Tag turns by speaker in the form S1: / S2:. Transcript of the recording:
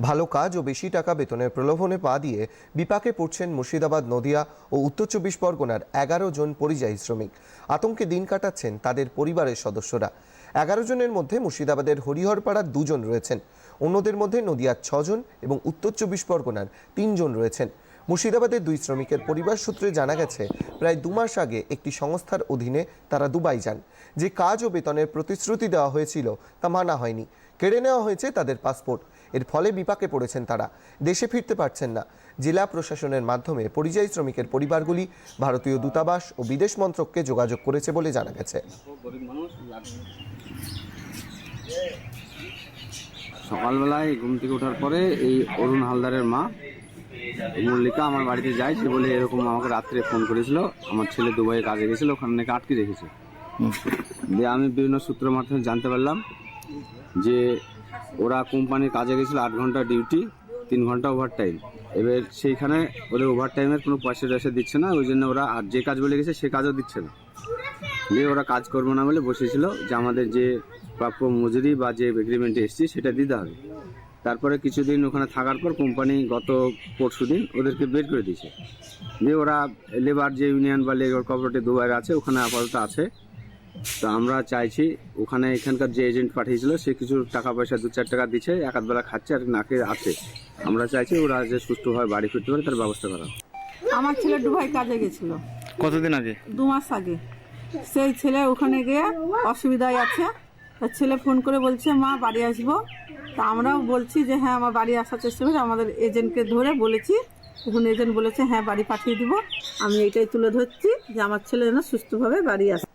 S1: ভালো কাজ ও বেশি টাকা বেতনের প্রলোভনে পা দিয়ে বিপাকে পড়ছেন মুর্শিদাবাদ, নদিয়া ও উত্তর চব্বিশ পরগনার এগারো জন পরিযায়ী শ্রমিক। আতঙ্কে দিন কাটাচ্ছেন তাদের পরিবারের সদস্যরা। এগারো জনের মধ্যে মুর্শিদাবাদের হরিহরপাড়ার দুজন রয়েছেন। অন্যদের মধ্যে নদিয়ার ছজন এবং উত্তর চব্বিশ পরগনার তিনজন রয়েছেন। মুর্শিদাবাদের দুই শ্রমিকের পরিবার সূত্রে জানা গেছে, প্রায় দু মাস আগে একটি সংস্থার অধীনে তারা দুবাই যান, যে কাজ ও বেতনের প্রতিশ্রুতি দেওয়া হয়েছিল তা মানা হয়নি। কেড়ে নেওয়া হয়েছে তাদের পাসপোর্ট। এর ফলে বিপাকে পড়েছেন তারা। দেশে ফিরতে পারছেন না। জেলা প্রশাসনের মাধ্যমে পরিযায়ী শ্রমিকের পরিবারগুলি ভারতীয় দূতাবাস ও বিদেশ মন্ত্রককে যোগাযোগ করেছে বলে জানা গেছে।
S2: সকালবেলায় ঘুম থেকে ওঠার পরে এই অরুণ হালদারের মা মল্লিকা আমার বাড়িতে যায় সে বলে এরকম আমাকে রাত্রে ফোন করেছিল। আমার ছেলে দুবাইয়ে কাজে গেছিল ওখানে নাকি আটকে রেখেছে। দিয়ে আমি বিভিন্ন সূত্রের মাধ্যমে জানতে পারলাম যে ওরা কোম্পানির কাজে গেছিল আট ঘণ্টা ডিউটি, তিন ঘণ্টা ওভার টাইম এবার সেইখানে ওদের ওভার টাইমের কোনো পয়সা টয়সা দিচ্ছে না, ওই জন্য ওরা আর যে কাজ বলে গেছে সে কাজও দিচ্ছে না। দিয়ে ওরা কাজ করব না বলে বসেছিল যে আমাদের যে প্রাপ্য মজুরি বা যে এগ্রিমেন্টে এসেছি সেটা দিতে হবে। তারপরে কিছুদিন ওখানে থাকার পর কোম্পানি গত পরশু দিন ওদেরকে বের করে দিয়েছে। দিয়ে ওরা লেবার যে ইউনিয়ন বা লেবার কোঅপারেটিভ দুবার আছে, ওখানে আপাতত আছে। তো আমরা চাইছি ওখানে এখানকার যে এজেন্ট পাঠিয়েছিল সে কিছু টাকা পয়সা দু চার টাকা দিচ্ছে এক আধ বেলা খাচ্ছে আর নাকে আছে। আমরা চাইছি ওরা যে সুস্থভাবে বাড়ি ফিরতে পারে তার ব্যবস্থা করা
S3: আমার ছেলে দুবাই কাজে গেছিল।
S4: কতদিন আগে?
S3: দু মাস আগে। সেই ছেলে ওখানে গিয়ে অসুবিধায় আছে। তার ছেলে ফোন করে বলছে মা বাড়ি আসব। তা আমরাও বলছি যে হ্যাঁ আমার বাড়ি আসার চেষ্টা করছি। আমাদের এজেন্টকে ধরে বলেছি। তখন এজেন্ট বলেছে হ্যাঁ বাড়ি পাঠিয়ে দিব। আমি এটাই তুলে ধরছি যে আমার ছেলে যেন সুস্থভাবে বাড়ি আসে।